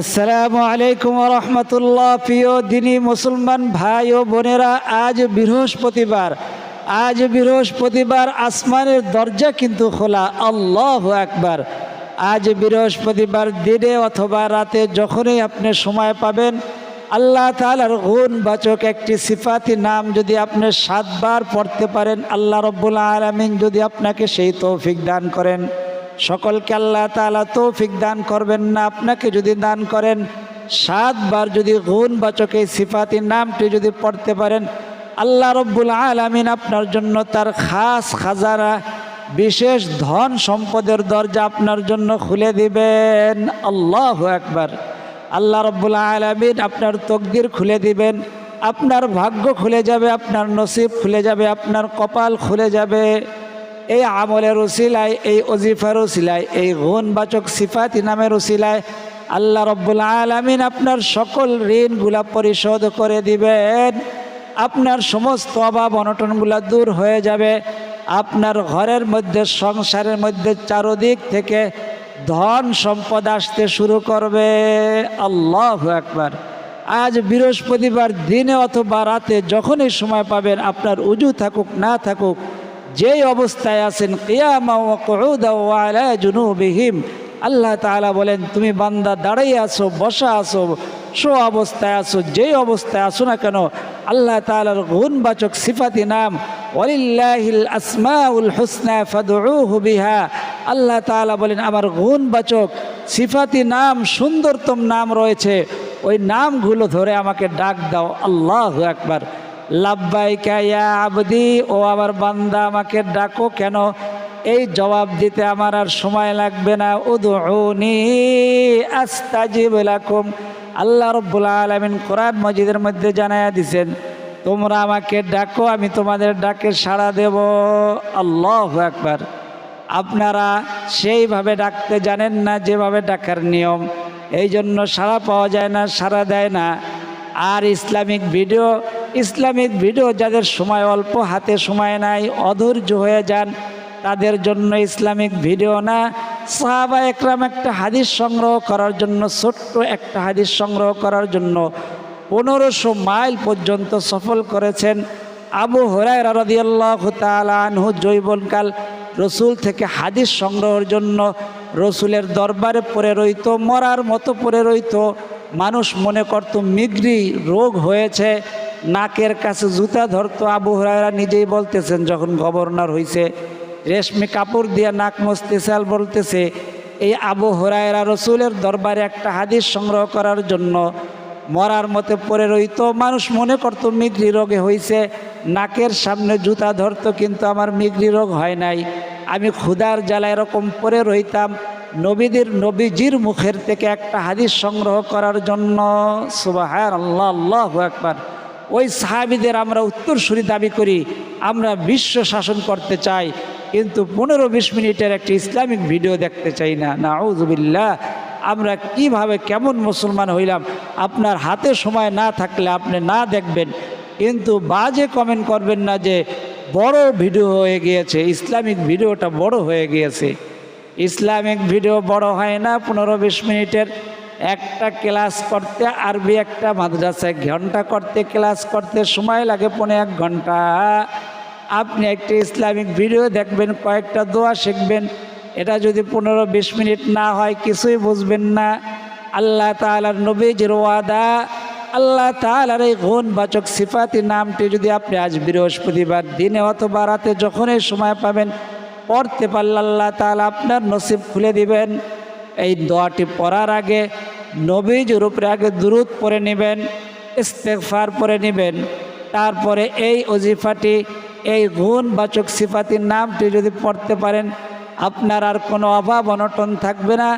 আসসালামু আলাইকুম রহমতুল্লাহ। প্রিয় দিনী মুসলমান ভাই ও বোনেরা, আজ বৃহস্পতিবার। আজ বৃহস্পতিবার আসমানের দরজা কিন্তু খোলা। আল্লাহ একবার আজ বৃহস্পতিবার দিনে অথবা রাতে যখনই আপনি সময় পাবেন, আল্লাহ তালার গুণ বাচক একটি সিফাতি নাম যদি আপনি সাতবার পড়তে পারেন, আল্লাহ রব্বুল আলমিন যদি আপনাকে সেই তৌফিক দান করেন। সকলকে আল্লাহ তালা তৌফিক দান করবেন না। আপনাকে যদি দান করেন, সাতবার যদি গুণ বাচক এই সিফাতির নামটি যদি পড়তে পারেন, আল্লাহ রব্বুল আলমিন আপনার জন্য তার খাস খাজারা বিশেষ ধন সম্পদের দরজা আপনার জন্য খুলে দিবেন। আল্লাহ একবার আল্লাহ রব্বুল আলমিন আপনার তকদির খুলে দিবেন, আপনার ভাগ্য খুলে যাবে, আপনার নসিব খুলে যাবে, আপনার কপাল খুলে যাবে। এই আমলের উসিলায়, এই অজিফার উসিলায়, এই গুণবাচক সিফাতি নামের উসিলায় আল্লাহ রব্বুল আলমিন আপনার সকল ঋণগুলা পরিশোধ করে দিবেন। আপনার সমস্ত অভাব অনটনগুলা দূর হয়ে যাবে। আপনার ঘরের মধ্যে, সংসারের মধ্যে চারদিক থেকে ধন সম্পদ আসতে শুরু করবে। আল্লাহ একবার আজ বৃহস্পতিবার দিনে অথবা রাতে যখনই সময় পাবেন, আপনার উজু থাকুক, না থাকুক যেই অবস্থায় আছেন, কিয়ামা ওয়া কুউদা ওয়া আল্লাহ তাআলা বলেন, তুমি বান্দা দাঁড়িয়ে আছো, বসা আছো সো অবস্থায় আছো, যেই অবস্থায় আছো না কেন, আল্লাহ তাআলার গুণবাচক সিফাতি নাম, ওয়ালিল্লাহিল আসমাউল হুসনা ফাদউহু বিহা। আল্লাহ তাআলা বলেন, আমার গুণবাচক সিফাতি নাম, সুন্দরতম নাম রয়েছে। ওই নামগুলো ধরে আমাকে ডাক দাও, আল্লাহ একবার লাব্বাইকা, ইয়া আবদি, ও আমার বান্দা, আমাকে ডাকো কেন? এই জবাব দিতে আমার আর সময় লাগবে না। উদুনি আস্তাজিব লাকুম। আল্লাহ রব্বুল আলমিন কোরআন মসজিদের মধ্যে জানাইয়া দিছেন, তোমরা আমাকে ডাকো, আমি তোমাদের ডাকে সাড়া দেব। আল্লাহ একবার আপনারা সেইভাবে ডাকতে জানেন না, যেভাবে ডাকার নিয়ম। এই জন্য সাড়া পাওয়া যায় না, সাড়া দেয় না। আর ইসলামিক ভিডিও ইসলামিক ভিডিও যাদের সময় অল্প, হাতে সময় নাই, অধৈর্য হয়ে যান, তাদের জন্য ইসলামিক ভিডিও না। সাহাবা একরাম একটা হাদিস সংগ্রহ করার জন্য, ছোট্ট একটা হাদিস সংগ্রহ করার জন্য পনেরোশো মাইল পর্যন্ত সফল করেছেন আবু হরাই জৈবনকাল। রসুল থেকে হাদিস সংগ্রহের জন্য রসুলের দরবারে পড়ে রইত, মরার মতো পড়ে রইত মানুষ মনে করত মিগ্রি রোগ হয়েছে, নাকের কাছে জুতা ধরতো, আবু হরাইরা নিজেই বলতেছেন, যখন গভর্নর হয়েছে রেশমি কাপড় দিয়ে নাক মস্তেছে আর বলতেছে, এই আবু হরাইরা রসুলের দরবারে একটা হাদিস সংগ্রহ করার জন্য মরার মতে পড়ে রইত মানুষ মনে করতো মিগ্রি রোগে হয়েছে নাকের সামনে জুতা ধরতো, কিন্তু আমার মিগ্রি রোগ হয় নাই। আমি ক্ষুধার জ্বালা এরকম পরে রইতাম। নবীদের নবীজির মুখের থেকে একটা হাদিস সংগ্রহ করার জন্য সুবাহ আল্লাহ আল্লাহ একবার ওই সাহাবিদের আমরা উত্তরসূরি দাবি করি, আমরা বিশ্ব শাসন করতে চাই, কিন্তু পনেরো বিশ মিনিটের একটি ইসলামিক ভিডিও দেখতে চাই না। না নাউজুবিল্লাহ আমরা কীভাবে কেমন মুসলমান হইলাম, আপনার হাতে সময় না থাকলে আপনি না দেখবেন, কিন্তু বাজে কমেন্ট করবেন না যে বড় ভিডিও হয়ে গিয়েছে, ইসলামিক ভিডিওটা বড় হয়ে গিয়েছে। ইসলামিক ভিডিও বড় হয় না, পনেরো বিশ মিনিটের একটা ক্লাস করতে আরবি একটা মাদ্রাসায় ঘণ্টা করতে ক্লাস করতে সময় লাগে পনেরো এক ঘণ্টা। আপনি একটি ইসলামিক ভিডিও দেখবেন, কয়েকটা দোয়া শিখবেন, এটা যদি পনেরো বিশ মিনিট না হয়, কিছুই বুঝবেন না। আল্লাহ তালার নবীজির ওয়াদা আল্লাহ তালার এই গুণবাচক সিফাতি নামটি যদি আপনি আজ বৃহস্পতিবার দিনে অথবা রাতে যখনই সময় পাবেন, পড়তে পারলে আল্লাহ তালা আপনার নসিব খুলে দিবেন। এই দোয়াটি পড়ার আগে, নবীজির উপরে আগে দূরত পরে নেবেন ইস্তেকফার পরে নেবেন। তারপরে এই অজিফাটি এই গুণবাচক সিফাতির নামটি যদি পড়তে পারেন, আপনার আর কোনো অভাব অনটন থাকবে না,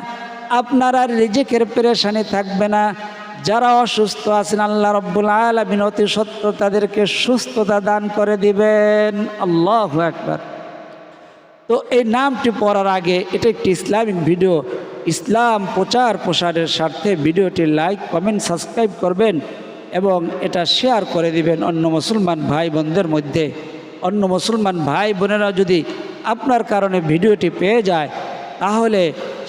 আপনার আর রিজিকের পেরেশানি থাকবে না। যারা অসুস্থ আছেন, আল্লাহ রব্বুল আলমিন অতি সত্য তাদেরকে সুস্থতা দান করে দিবেন। আল্লাহ একবার তো এই নামটি পড়ার আগে এটা একটি ইসলামিক ভিডিও। ইসলাম প্রচার প্রসারের স্বার্থে ভিডিওটি লাইক, কমেন্ট, সাবস্ক্রাইব করবেন এবং এটা শেয়ার করে দিবেন অন্য মুসলমান ভাই বোনদের মধ্যে। অন্য মুসলমান ভাই বোনেরা যদি আপনার কারণে ভিডিওটি পেয়ে যায়, তাহলে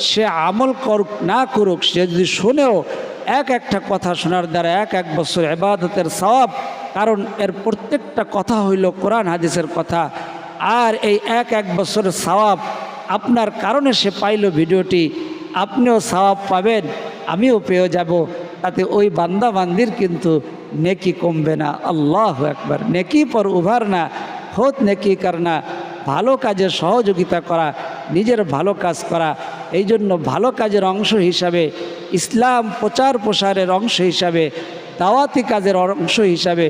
সে আমল করুক, না করুক, সে যদি শোনেও এক একটা কথা শোনার দ্বারা এক এক বছর এবাদতের সওয়াব, কারণ এর প্রত্যেকটা কথা হইল কোরআন হাদিসের কথা। আর এই এক এক বছরের সওয়াব আপনার কারণে সে পাইল ভিডিওটি, আপনিও সওয়াব পাবেন, আমিও পেয়ে যাব। তাতে ওই বান্দা বান্দির কিন্তু নেকি কমবে না। আল্লাহ একবার নেকি পর উভার না হোত নেকি করনা ভালো কাজে সহযোগিতা করা, নিজের ভালো কাজ করা এই জন্য ভালো কাজের অংশ হিসাবে, ইসলাম প্রচার প্রসারের অংশ হিসাবে, দাওয়াতি কাজের অংশ হিসাবে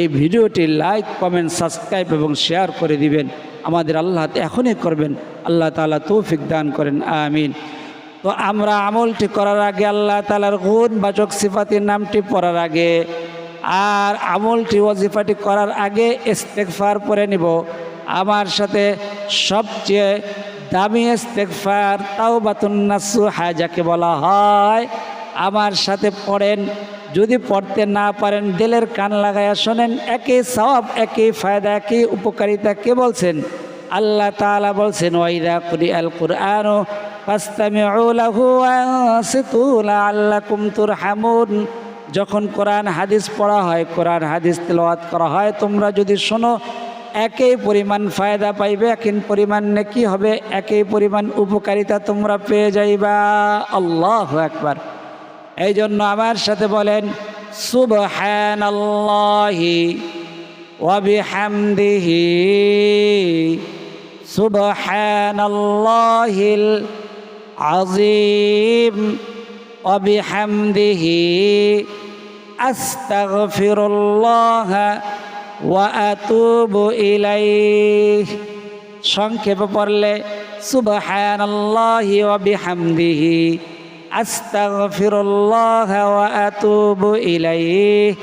এই ভিডিওটি লাইক কমেন্ট সাবস্ক্রাইব এবং শেয়ার করে দিবেন। আমাদের আল্লাহ এখনই করবেন। আল্লাহ তালা তৌফিক দান করেন। আমিন। তো আমরা আমলটি করার আগে আল্লাহ তালার গুণ বাচক সিফাতির নামটি পড়ার আগে, আর আমলটি, ওয়াজিফাটি করার আগে ইস্তেকফার পরে নিব। আমার সাথে সবচেয়ে দামি ইস্তেকফার তাও বাতুন্নাসু যাকে বলা হয়। আমার সাথে পড়েন, যদি পড়তে না পারেন, দিলের কান লাগাইয়া শোনেন, একই সওয়াব, একই ফায়দা, একই উপকারিতা কে বলছেন? আল্লাহ তাআলা বলছেন ওয়াইদা কুরি আল কুরআন তুরহামুন। যখন কোরআন হাদিস পড়া হয়, কোরআন হাদিস তেলাওয়াত করা হয়, তোমরা যদি শোনো একই পরিমাণ ফায়দা পাইবে একই পরিমাণ নেকি হবে, একই পরিমাণ উপকারিতা তোমরা পেয়ে যাইবা। আল্লাহ একবার এই জন্য আমার সাথে বলেন, সুবহানাল্লাহি ওয়া বিহামদিহি, সুবহানাল্লাহিল আযীম ওয়া বিহামদিহি, আস্তাগফিরুল্লাহ ওয়া আতুবু ইলাইহি। সংক্ষেপে পড়লে, সুবহানাল্লাহি ওয়া বিহামদিহি। আস্তাগফিরুল্লাহ ওয়া আতুবু ইলাইহি।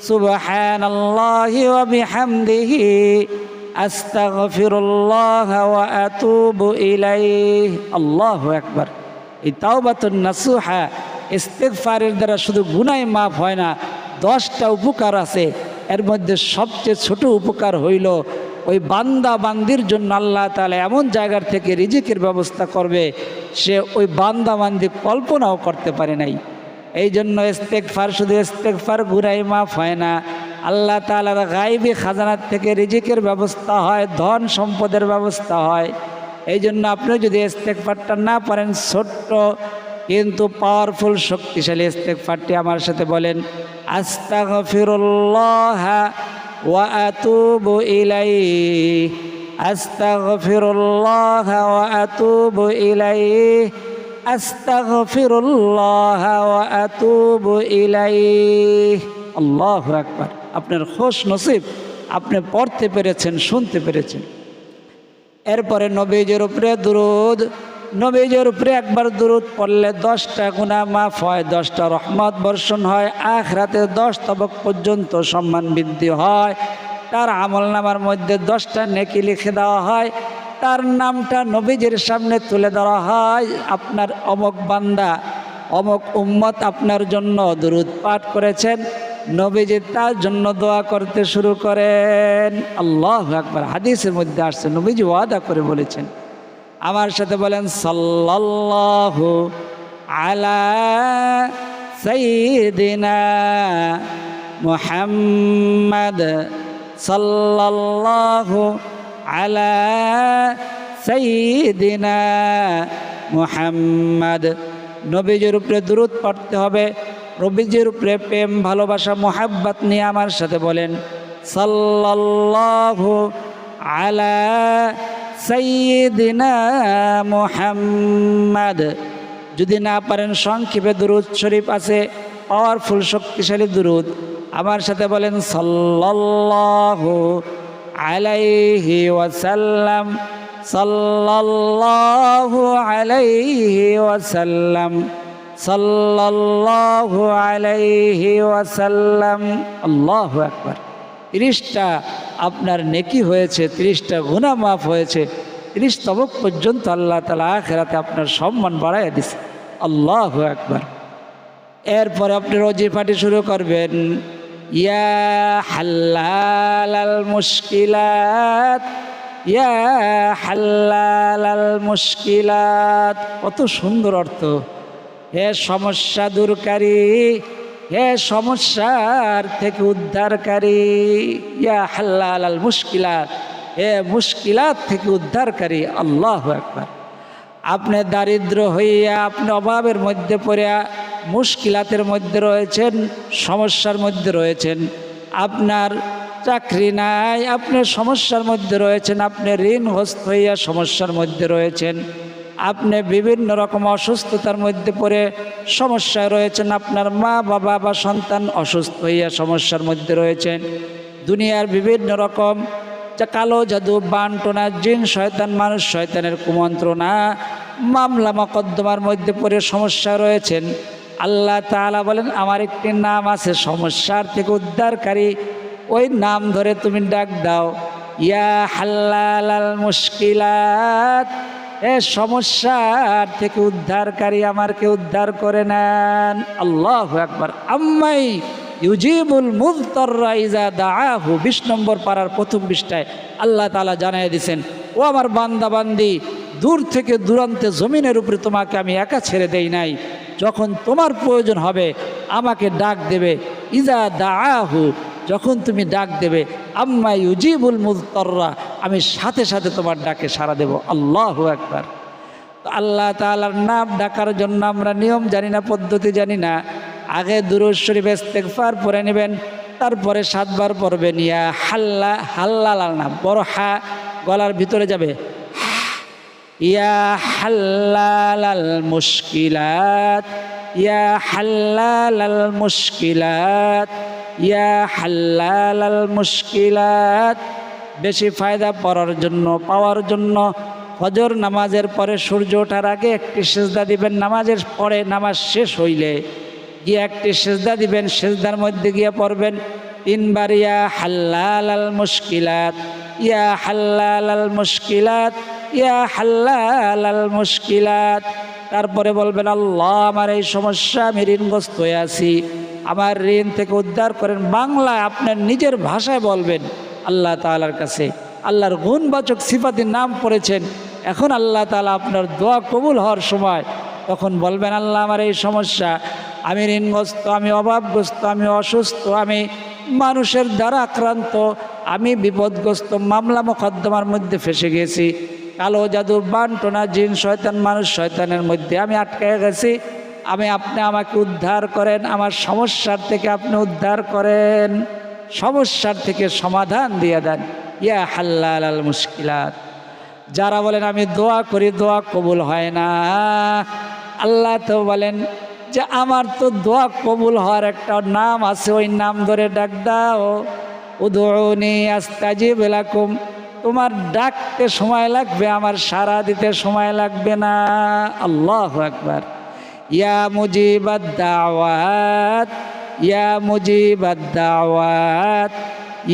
সুবহানাল্লাহি ওয়া বিহামদিহি। আস্তাগফিরুল্লাহ ওয়া আতুবু ইলাইহি। আল্লাহু আকবার। এই তাওবাতুন নাসুহা, ইস্তেগফারের দ্বারা শুধু গুনাহ মাফ হয় না, দশটা উপকার আছে। এর মধ্যে সবচেয়ে ছোট উপকার হইল ওই বান্দা বান্দির জন্য আল্লাহ তালা এমন জায়গার থেকে রিজিকের ব্যবস্থা করবে, সে ওই বান্দা বান্দি কল্পনাও করতে পারে নাই। এই জন্য ইস্তেকফার শুধু ইস্তেকফার ঘুরাই মাফ হয় না। আল্লাহ তালার গাইবি খাজানার থেকে রিজিকের ব্যবস্থা হয়, ধন সম্পদের ব্যবস্থা হয়। এই জন্য আপনি যদি ইস্তেকফারটা না পারেন, ছোট্ট কিন্তু পাওয়ারফুল শক্তিশালী ইস্তেকফারটি আমার সাথে বলেন, আস্তাগফিরুল্লাহ ওয়া ওয়া আপনার খোশ নসিব, আপনি পড়তে পেরেছেন, শুনতে পেরেছেন। এরপরে নবীজের উপরে দুরুদ নবীজের উপরে একবার দুরুদ পড়লে দশটা গুণা মাফ হয়, দশটা রহমত বর্ষণ হয় আখ রাতে দশ তবক পর্যন্ত সম্মান বৃদ্ধি হয়। তার আমল নামার মধ্যে দশটা নেকি লিখে দেওয়া হয়, তার নামটা নবীজের সামনে তুলে ধরা হয়। আপনার অমক বান্দা, অমক উম্মত আপনার জন্য দুরুদ পাঠ করেছেন, নবীজি তার জন্য দোয়া করতে শুরু করেন। আল্লাহ একবার হাদিসের মধ্যে আসছে, নবীজি ওয়াদা করে বলেছেন। আমার সাথে বলেন, সাল্লাল্লাহু আলা সাইয়্যিদিনা মুহাম্মদ সাল্লাল্লাহু আলা সাইয়্যিদিনা মুহাম্মদ। নবীজির উপরে দূরত পড়তে হবে নবীজির উপরে প্রেম, ভালোবাসা, মোহাব্বত নিয়ে আমার সাথে বলেন, সাল্লাল্লাহু আলা সাইয়্যিদিনা মুহাম্মদ। যদি না পারেন, সংক্ষেপে দুরুদ শরীফ আছে। পাওয়ারফুল, শক্তিশালী দুরুদ। আমার সাথে বলেন, সাল্লাল্লাহু আলাইহি ওয়াসাল্লাম, সাল্লাল্লাহু আলাইহি ওয়াসাল্লাম, সাল্লাল্লাহু আলাইহি ওয়াসাল্লাম। আল্লাহু আকবার। তিরিশটা আপনার নেকি হয়েছে, তিরিশটা গুণা মাফ হয়েছে, তিরিশ তবক পর্যন্ত আল্লাহ তালা আখেরাতে আপনার সম্মান বাড়াইয়া দিছে। আল্লাহ একবার এরপরে আপনি রোজি পাটি শুরু করবেন। ইয়া হাল্লাল মুশকিলাত, ইয়া হাল্লাল মুশকিলাত। কত সুন্দর অর্থ। হে সমস্যা দূরকারী হে সমস্যার থেকে উদ্ধারকারী, ইয়া হাল্লাল আল মুশকিলাত, হে মুশকিলাত থেকে উদ্ধারকারী, আল্লাহ একবার আপনি দারিদ্র হইয়া, আপনি অভাবের মধ্যে পড়িয়া, মুশকিলাতের মধ্যে রয়েছেন, সমস্যার মধ্যে রয়েছেন। আপনার চাকরি নাই, আপনি সমস্যার মধ্যে রয়েছেন, আপনি ঋণগ্রস্ত হইয়া সমস্যার মধ্যে রয়েছেন। আপনি বিভিন্ন রকম অসুস্থতার মধ্যে পড়ে সমস্যায় রয়েছেন, আপনার মা, বাবা বা সন্তান অসুস্থ হইয়া সমস্যার মধ্যে রয়েছেন। দুনিয়ার বিভিন্ন রকম যা কালো জাদু বানটোনা জিন, শয়তান, মানুষ, শয়তানের কুমন্ত্রণা, মামলা মকদ্দমার মধ্যে পড়ে সমস্যা রয়েছেন। আল্লাহ তাআলা বলেন, আমার একটি নাম আছে, সমস্যার থেকে উদ্ধারকারী। ওই নাম ধরে তুমি ডাক দাও। ইয়া হাল্লাল মুশকিলাত। এ সমস্যার থেকে উদ্ধারকারী আমারকে উদ্ধার করে নেন। আল্লাহ একবার আম্মাই ইউজিবুল মুজতররা ইজা দাআহু। বিশ নম্বর পাড়ার প্রথম পৃষ্ঠায় আল্লাহ তালা জানাই দিয়েছেন, ও আমার বান্দা বান্দি দূর থেকে দূরান্তে জমিনের উপরে তোমাকে আমি একা ছেড়ে দেই নাই। যখন তোমার প্রয়োজন হবে, আমাকে ডাক দেবে, ইজা দাআহু যখন তুমি ডাক দেবে, আম্মা ইউজিবুল মুজতররা আমি সাথে সাথে তোমার ডাকে সাড়া দেব। আল্লাহ একবার আল্লাহ তাআলার নাম ডাকার জন্য আমরা নিয়ম জানি না, পদ্ধতি জানি না। আগে দুরুদ শরীফ ইস্তেগফার পরে নেবেন, তারপরে সাতবার পড়বেন। ইয়া হাল্লা হাল্লাল না বড় হা, গলার ভিতরে যাবে। ইয়া হাল্লাল মুশকিলাত, ইয়া হাল্লাল মুশকিলাত। ইয়া হাল্লাল আল মুশকিলাত, বেশি ফায়দা পড়ার জন্য, পাওয়ার জন্য, ফজর নামাজের পরে সূর্য ওঠার আগে একটি সেজদা দিবেন, নামাজের পরে নামাজ শেষ হইলে গিয়ে একটি সেজদা দিবেন, সেজদার মধ্যে গিয়ে পড়বেন, তিনবার ইয়া হাল্লাল আল মুশকিলাত, ইয়া হাল্লাল আল মুশকিলাত, ইয়া হাল্লাল আল মুশকিলাত। তারপরে বলবেন, আল্লাহ, আমার এই সমস্যা আমি ঋণগ্রস্ত হয়ে আছি। আমার ঋণ থেকে উদ্ধার করেন। বাংলায় আপনার নিজের ভাষায় বলবেন আল্লাহ তাআলার কাছে। আল্লাহর গুণবাচক সিফাতির নাম পড়েছেন। এখন আল্লাহ তাআলা আপনার দোয়া কবুল হওয়ার সময়। তখন বলবেন, আল্লাহ, আমার এই সমস্যা। আমি ঋণগ্রস্ত, আমি অভাবগ্রস্ত, আমি অসুস্থ, আমি মানুষের দ্বারা আক্রান্ত। আমি বিপদগ্রস্ত, মামলা মোকদ্দমার মধ্যে ফেসে গেছি। কালো জাদু বানটোনা জিন, শয়তান, মানুষ, শয়তানের মধ্যে আমি আটকে গেছি। আমি আপনি আমাকে উদ্ধার করেন, আমার সমস্যার থেকে আপনি উদ্ধার করেন, সমস্যার থেকে সমাধান দিয়ে দেন। ইয়া হাল্লাল আল মুশকিলাত। যারা বলেন, আমি দোয়া করি, দোয়া কবুল হয় না। আল্লাহ তো বলেন যে, আমার তো দোয়া কবুল হওয়ার একটা নাম আছে, ওই নাম ধরে ডাক দাও। উদৌনি আস্তাজিব লাকুম। তোমার ডাকতে সময় লাগবে, আমার সারা দিতে সময় লাগবে না। আল্লাহ একবার ইয়া মুজিবাদ দাওয়াত, ইয়া মুজিবাদ দাওয়াত,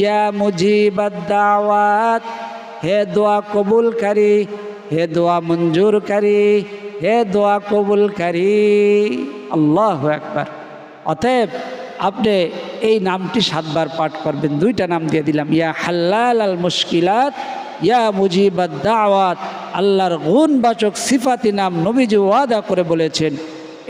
ইয়া মুজিবাদ দাওয়াত। হে দোয়া কবুলকারী, হে দোয়া মঞ্জুরকারী, হে দোয়া কবুলকারী। আল্লাহ একবার অতএব আপনি এই নামটি সাতবার পাঠ করবেন, দুইটা নাম দিয়ে দিলাম। ইয়া হাল্লাল আল মুশকিলাত, ইয়া মুজিবাদ দাওয়াত, আল্লাহর গুণবাচক সিফাতি নাম নবীজি ওয়াদা করে বলেছেন।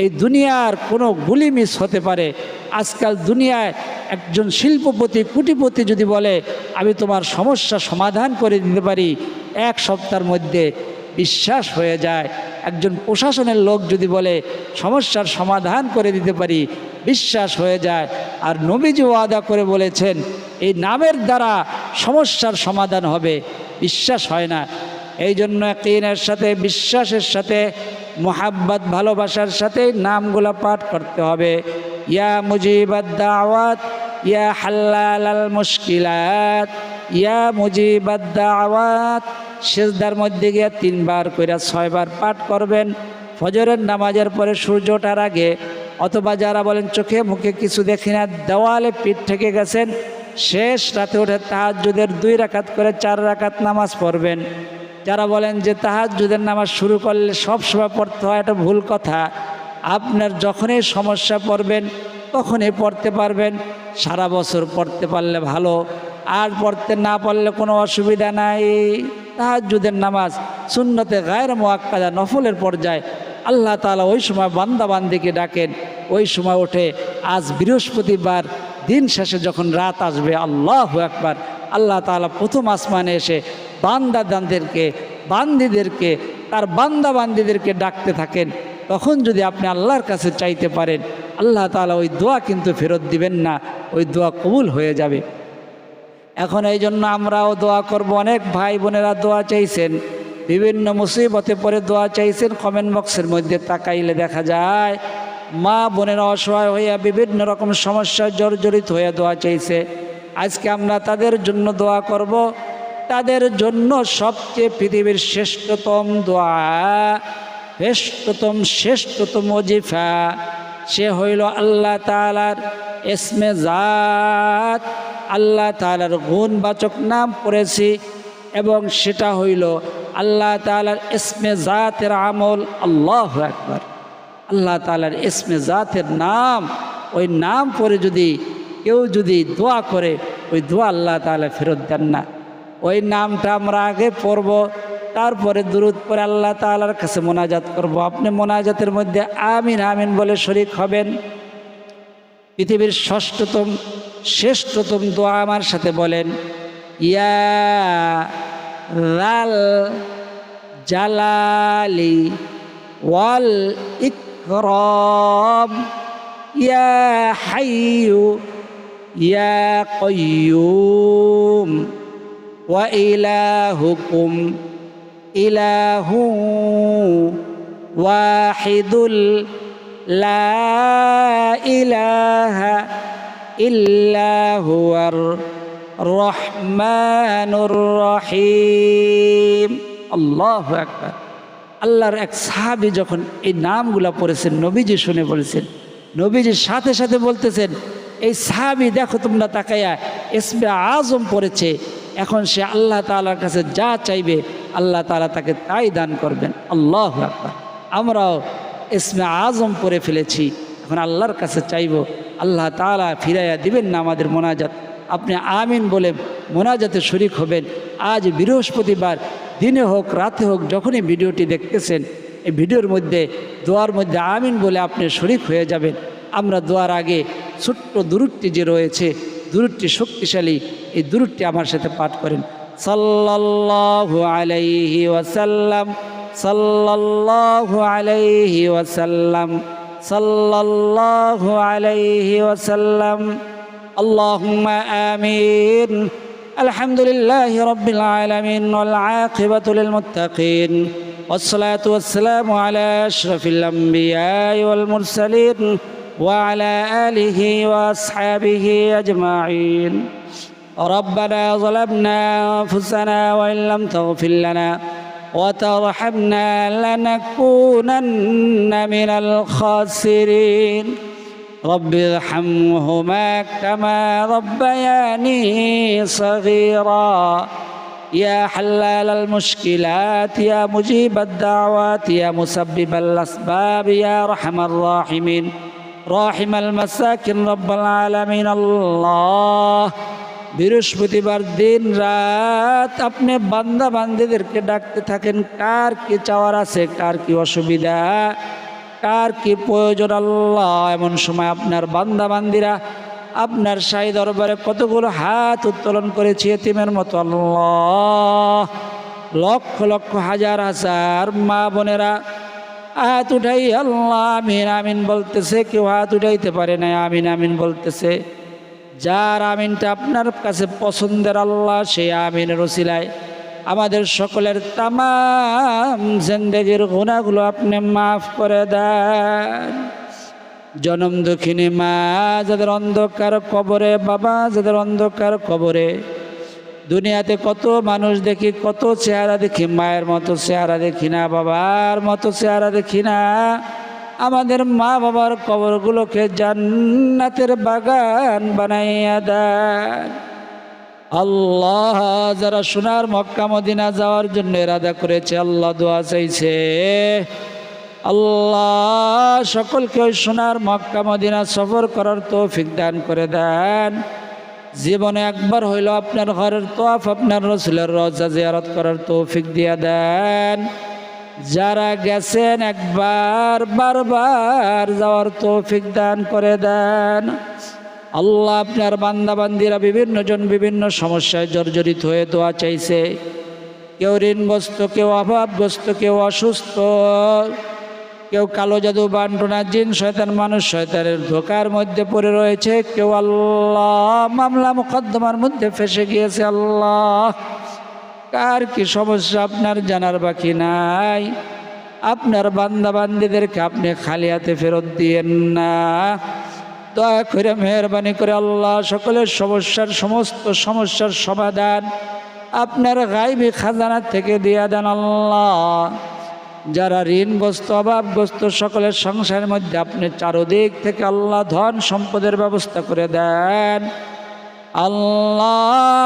এই দুনিয়ার কোনো গুলি মিস হতে পারে। আজকাল দুনিয়ায় একজন শিল্পপতি, কুটিপতি যদি বলে, আমি তোমার সমস্যা সমাধান করে দিতে পারি। এক সপ্তাহের মধ্যে বিশ্বাস হয়ে যায়। একজন প্রশাসনের লোক যদি বলে, সমস্যার সমাধান করে দিতে পারি, বিশ্বাস হয়ে যায়। আর নবীজি ওয়াদা করে বলেছেন, এই নামের দ্বারা সমস্যার সমাধান হবে। বিশ্বাস হয় না। এই জন্য কিনের সাথে, বিশ্বাসের সাথে মোহাব্বত, ভালোবাসার সাথে নামগুলো পাঠ করতে হবে। ইয়া মুজিবাদ দাওয়াত, ইয়া হাল্লাল আল মুশকিলাত, ইয়া মুজিবাদ দাওয়াত। সেজদার মধ্যে গিয়ে তিনবার কইরা ছয়বার পাঠ করবেন। ফজরের নামাজের পরে সূর্য ওঠার আগে, অথবা যারা বলেন চোখে মুখে কিছু দেখি না, দেওয়ালে পিঠ থেকে গেছেন, শেষ রাতে উঠে তাহাজুদের দুই রাকাত করে চার রাকাত নামাজ পড়বেন। যারা বলেন যে তাহাজুদের নামাজ শুরু করলে সব সময় পড়তে হয়, এটা ভুল কথা। আপনার যখনই সমস্যা পড়বেন, তখনই পড়তে পারবেন। সারা বছর পড়তে পারলে ভালো। আর পড়তে না পারলে কোনো অসুবিধা নাই। তাহাজুদের নামাজ শূন্যতে গায়ের মোয়াক্কাদা নফলের পর্যায়ে আল্লাহ তালা ওই সময় বান্দাবান্দিকে ডাকেন। ওই সময় ওঠে। আজ বৃহস্পতিবার, দিন শেষে যখন রাত আসবে, আল্লাহ একবার আল্লাহ তালা প্রথম আসমানে এসে বান্দা দানদেরকে বান্দিদেরকে, তার বান্দা বান্দিদেরকে ডাকতে থাকেন। তখন যদি আপনি আল্লাহর কাছে চাইতে পারেন, আল্লাহ তালা ওই দোয়া কিন্তু ফেরত দিবেন না, ওই দোয়া কবুল হয়ে যাবে। এখন এই জন্য আমরাও দোয়া করব, অনেক ভাই বোনেরা দোয়া চাইছেন। বিভিন্ন মুসিবতে পরে দোয়া চাইছেন কমেন্ট বক্সের মধ্যে তাকাইলে দেখা যায়, মা বোনেরা অসহায় হইয়া বিভিন্ন রকম সমস্যায় জর্জরিত হয়ে দোয়া চাইছে। আজকে আমরা তাদের জন্য দোয়া করব। তাদের জন্য সবচেয়ে পৃথিবীর শ্রেষ্ঠতম দোয়া, শ্রেষ্ঠতম শ্রেষ্ঠতম ওজিফা, সে হইল আল্লাহ তালার এসমে জাত। আল্লাহ তালার গুণবাচক নাম পড়েছি এবং সেটা হইল আল্লাহ তালার এসমে জাতের আমল, আল্লাহ একবার আল্লাহ তালার এসমে জাতের নাম, ওই নাম পরে যদি কেউ যদি দোয়া করে, ওই দোয়া আল্লাহ তালা ফেরত দেন না। ওই নামটা আমরা আগে পড়ব, তারপরে দূরত পরে আল্লাহ তালার কাছে মোনাজাত করব। আপনি মোনাজাতের মধ্যে আমিন আমিন বলে শরিক হবেন। পৃথিবীর ষষ্ঠতম, শ্রেষ্ঠতম দোয়া আমার সাথে বলেন, ইয়া রাল জালালি ওয়াল ইকরম, ইয়া হাইয়ু, ইয়া কয়্যুম ইলাহুকুম ইলাহু ওয়াহিদুল লা ইলাহা ইল্লা হুয়ার রহমানুর রহিম। আল্লাহ একবার আল্লাহর এক সাহাবি যখন এই নামগুলা পড়েছেন, নবীজি শুনে বলেছেন, নবীজির সাথে সাথে বলতেছেন, এই সাহাবি দেখো তোমরা তাকাইয়া এসমে আজম পড়েছে এখন সে আল্লাহ তালার কাছে যা চাইবে, আল্লাহ তালা তাকে তাই দান করবেন। আল্লাহ আকবার। আমরাও ইসমে আজম পরে ফেলেছি। এখন আল্লাহর কাছে চাইব, আল্লাহ তালা ফিরাইয়া দিবেন না আমাদের মোনাজাত। আপনি আমিন বলে মোনাজাতে শরিক হবেন। আজ বৃহস্পতিবার, দিনে হোক, রাতে হোক, যখনই ভিডিওটি দেখতেছেন, এই ভিডিওর মধ্যে, দোয়ার মধ্যে আমিন বলে আপনি শরিক হয়ে যাবেন। আমরা দোয়ার আগে ছোট্ট দূরত্বটি যে রয়েছে দূরত্বটি শক্তিশালী এই দূরত্বটি আমার সাথে পাঠ করেন সাল্লাল্লাহু আলাইহি ওয়াসাল্লাম সাল্লাল্লাহু আলাইহি ওয়াসাল্লাম সাল্লাল্লাহু আলাইহি ওয়াসাল্লাম اللهم آمين الحمد لله رب العالمين والعاقبة للمتقين والصلاة والسلام على أشرف الأنبياء والمرسلين وعلى آله وأصحابه أجمعين. ربنا ظلمنا أنفسنا وإن لم تغفر لنا وترحمنا لنكونن من الخاسرين. رب ارحمهما كما ربياني صغيرا. يا حلال المشكلات يا مجيب الدعوات يا مسبب الأسباب يا رحم الراحمين. রাহিম আল মাসাকিন রব্বাল আলামিন, আল্লাহ। বৃহস্পতিবার দিন রাত আপনি বান্দা বান্দিদেরকে ডাকতে থাকেন, কার কি চাওয়ার আছে, কার কি অসুবিধা, কার কি প্রয়োজন, আল্লাহ। এমন সময় আপনার বান্দা বান্দিরা আপনার সাই দরবারে কতগুলো হাত উত্তোলন করেছে এতিমের মতো, আল্লাহ। লক্ষ লক্ষ হাজার হাজার মা বোনেরা হাত উঠাই, আল্লাহ, আমিন আমিন বলতেছে, কেউ হাত উঠাইতে পারে না আমিন আমিন বলতেছে। যার আমিনটা আপনার কাছে পছন্দের আল্লাহ সেই আমিনের রসিলায় আমাদের সকলের তামাম জিন্দগির গুণাগুলো আপনি মাফ করে দেন। জনম দক্ষিণী মা, যাদের অন্ধকার কবরে, বাবা, যাদের অন্ধকার কবরে দুনিয়াতে কত মানুষ দেখি, কত চেহারা দেখি, মায়ের মতো চেহারা দেখি না, বাবার মতো চেহারা দেখি না। আমাদের মা বাবার কবরগুলোকে জান্নাতের বাগান বানাইয়া দেন আল্লাহ যারা সোনার মক্কা, মদিনা যাওয়ার জন্য এরাদা করেছে, আল্লাহ দোয়া চাইছে। আল্লাহ সকলকে ওই সোনার মক্কা, মদিনা সফর করার তৌফিক দান করে দেন। জীবনে একবার হইল আপনার ঘরের তোয়াফ, আপনার রসুলের রজা জিয়ারত করার তৌফিক দিয়া দেন। যারা গেছেন একবার, বারবার যাওয়ার তৌফিক দান করে দেন। আল্লাহ আপনার বান্দাবান্দিরা বিভিন্ন জন বিভিন্ন সমস্যায় জর্জরিত হয়ে দোয়া চাইছে। কেউ ঋণগ্রস্ত, কেউ অভাবগ্রস্ত, কেউ অসুস্থ। কেউ কালো জাদু বান্টনা জিন, শয়তান মানুষ, শয়তানের ধোকার মধ্যে পড়ে রয়েছে। কেউ আল্লাহ মামলা মোকদ্দমার মধ্যে ফেসে গিয়েছে আল্লাহ। কার কি সমস্যা? আপনার জানার বাকি নাই। আপনার বান্দা বান্দিদেরকে আপনি খালি হাতে ফেরত দিয়েন না। দয়া করে মেহরবানি করে আল্লাহ, সকলের সমস্যার সমস্ত সমস্যার সমাধান আপনার গাইবি খাজানা থেকে দিয়া দেন আল্লাহ। যারা ঋণগ্রস্ত, অভাবগ্রস্ত, সকলের সংসারের মধ্যে আপনি চারদিক থেকে আল্লাহ ধন সম্পদের ব্যবস্থা করে দেন। আল্লাহ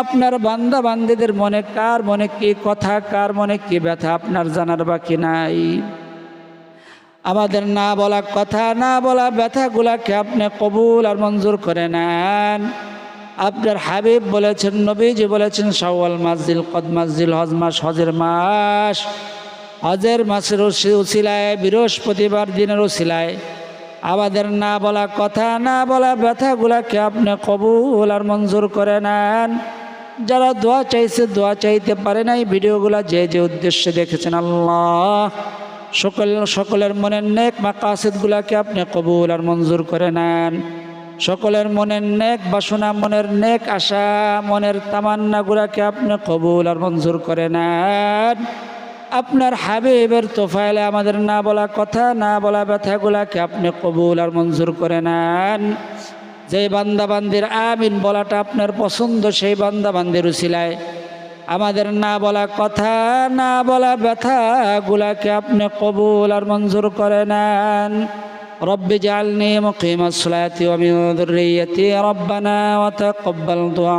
আপনার বান্দা বান্দিদের মনে কার মনে কি কথা, কার মনে কি ব্যথা আপনার জানার বাকি নাই। আমাদের না বলা কথা, না বলা ব্যথাগুলাকে আপনি কবুল আর মঞ্জুর করে নেন। আপনার হাবিব বলেছেন, নবীজি বলেছেন, শাওয়াল মাসজিল কদ মাসজিল হজ মাস, হজের মাস। হজের মাসের উসিলায় বৃহস্পতিবার দিনের উসিলায় আমাদের না বলা কথা, না বলা ব্যথাগুলাকে আপনি কবুল আর মঞ্জুর করে নেন। যারা দোয়া চাইছে, দোয়া চাইতে পারে নাই, ভিডিওগুলা যে যে উদ্দেশ্যে দেখেছেন আল্লাহ। সকল, সকলের মনের নেক মাকাসিদগুলাকে আপনি কবুল আর মঞ্জুর করে নেন। সকলের মনের নেক বাসনা, মনের নেক আশা, মনের তামান্নাগুলাকে আপনি কবুল আর মঞ্জুর করে নেন। আপনার হাবিবের তোফাইলে আমাদের না বলা কথা, না বলা ব্যথাগুলাকে আপনি কবুল আর মঞ্জুর করে নেন। যে বান্দাবান্দির আমিন বলাটা আপনার পছন্দ, সেই বান্দাবান্দির উচিলায় আমাদের না বলা কথা, না বলা ব্যথাগুলাকে আপনি কবুল আর মঞ্জুর করে নেন। রব্বি জালনি মুকিমাস সালাতি ওয়া রব্বানা ওয়া কব্বাল দোয়া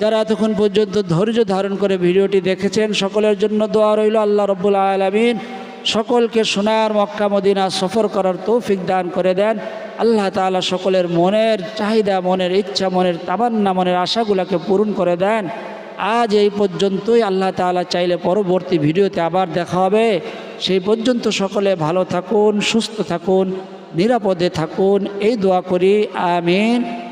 যারা এতক্ষণ পর্যন্ত ধৈর্য ধারণ করে ভিডিওটি দেখেছেন, সকলের জন্য দোয়া রইল আল্লাহ রব্বুল আলমিন। সকলকে সোনার মক্কা মদিনা সফর করার তৌফিক দান করে দেন। আল্লাহ তাআলা সকলের মনের চাহিদা, মনের ইচ্ছা, মনের তামান্না, মনের আশাগুলোকে পূরণ করে দেন। আজ এই পর্যন্তই। আল্লাহ তাআলা চাইলে পরবর্তী ভিডিওতে আবার দেখা হবে। সেই পর্যন্ত সকলে ভালো থাকুন, সুস্থ থাকুন, নিরাপদে থাকুন। এই দোয়া করি, আমিন।